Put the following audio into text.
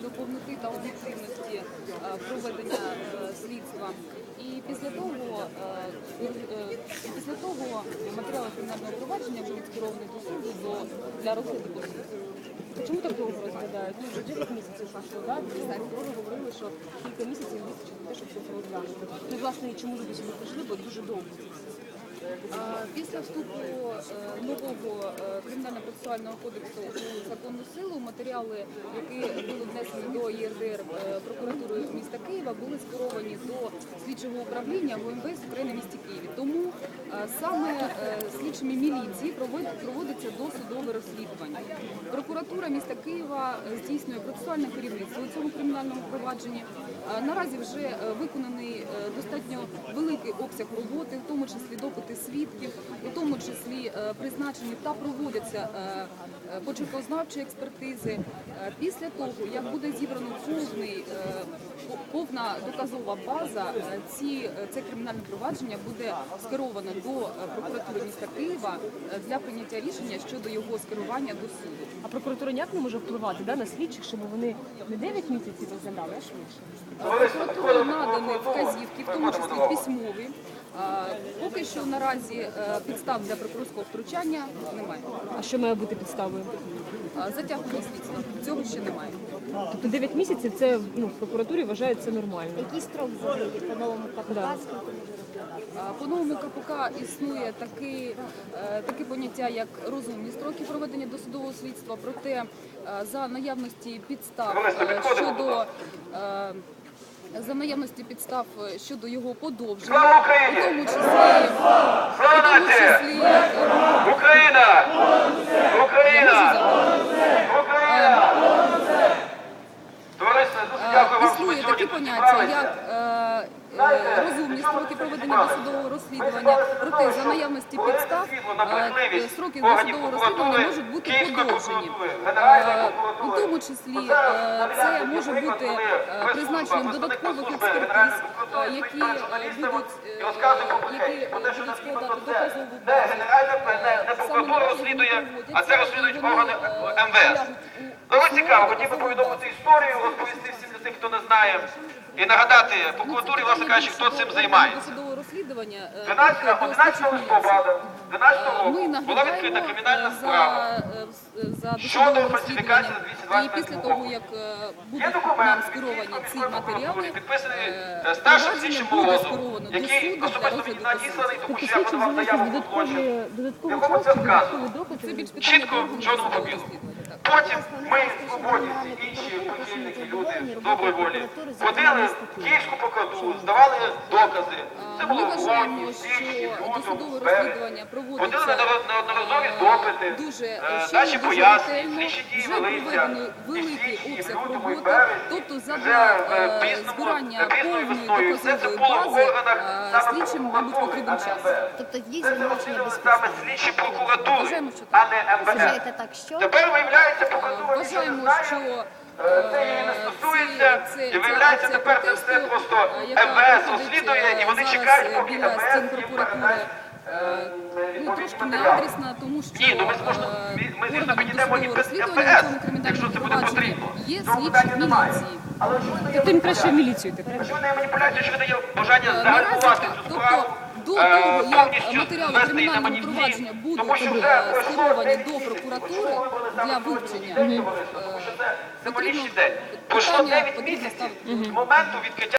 щодо повноти та об'єктивності е, проведення е, слідства. І після того, е, після того матеріали кримінального провадження будуть скеровані до суду до, для розгляду. Чому так довго розглядають? Ну, вже 9 місяців пройшло, так? Ви говорили, що кілька місяців вистачить на те, щоб все це розглянути. Ну, власне, і чому люди сюди прийшли, бо дуже довго. Після вступу е, нового е, кримінально-процесуального кодексу у законну силу матеріали, які були внесені до ЄРДР прокуратурою прокуратури міста Києва, були скеровані до слідчого управління ГУМВС України в місті Києві. Тому е, саме е, слідчими міліції провод- проводиться досудове розслідування. Прокуратура міста Києва е, здійснює процесуальне керівництво у цьому кримінальному провадженні. Е, Наразі вже виконаний достатньо великий обсяг роботи, в тому числі допити свідків, у тому числі призначені та проводяться почеркознавчі експертизи. Після того, як буде зібрано повний, повна доказова база, ці, це кримінальне провадження буде скеровано до е, прокуратури міста Києва е, для прийняття рішення щодо його скерування до суду. А прокуратура ніяк не може впливати да, на слідчих, щоб вони не 9 місяців розглядали, а швидше. Прокуратура надані вказівки, в тому числі письмові. Поки що наразі е, підстав для прокурорського втручання немає. А що має бути підставою? Затягування слідства цього ще немає. Тобто 9 місяців це ну, в прокуратурі вважають це нормально. Який строк взагалі по новому КПК? Да. По новому КПК існує таке, таке поняття, як розумні строки проведення досудового слідства. Проте е, за наявності підстав е, щодо е, за наявності підстав е, щодо його подовження, Слава у тому числі, у тому числі е, Україна! Україна! Україна! Товариство, дуже дякую вам, Існує такі поняття, як е, е, розумні строки проведення досудового розслідування. Проте за наявності підстав е, строки досудового розслідування можуть бути подовжені. Е, У тому числі е, це може бути е, призначенням додаткових експертиз, е, які е, будуть е, які е, будуть складати доказову базу. Прокуратура розслідує, а це розслідують органи МВС. Ну, цікаво, хотів би повідомити історію, розповісти всім хто не знає, і нагадати прокуратурі, власне кажучи, хто цим займається. Досудового розслідування е, 12, тобто 11 листопада 2012 Ми року була відкрита кримінальна е, справа. е, Щодо фальсифікації. І 222 після того, як е, Є документ, ці матеріали, підписаний е, е, старшим слідчим Морозом, який особисто мені надісланий, тому Тобто що я подавав заяву про злочин. додаткові Якому це вказано? Чітко, чорному білому. Потім ми, свободівці, інші прихильники, люди доброї волі, ходили в Київську прокуратуру, здавали докази. Це Ми було в вважаємо, грудні, що січні, лютому, досудове березні. розслідування Ходили на неодно- неодноразові допити, дуже наші пояснення, слідчі дії вже велися і великий січні, і в лютому, і в роботи, березні. тобто Вже в пізному, пізною весною все це було в органах саме прокуратури, а не час. МВС. Це звинувачення саме слідчі прокуратури, а не МВС. Так, що? Тепер виявляється, прокуратура нічого не Вважаємо, знає. що Е, Це її не е, стосується, і виявляється тепер це все просто е, МВС розслідує, е, і вони чекають, е, поки МВС їм передасть е, Ну, трошки не тому що Ні, ну ми зможемо, е, ми- звісно, підійдемо і без МВС, якщо це буде потрібно. є слідчі питання немає. міліції. Але що ви Тобто їм краще в міліцію правильно? Що не маніпуляція, що ви дає бажання Е, загальмувати цю тобто справу, до е, того, як матеріали кримінального провадження будуть е, вже скеровані до прокуратури для вивчення, потрібно питання 9 потрібно ставити. з моменту відкриття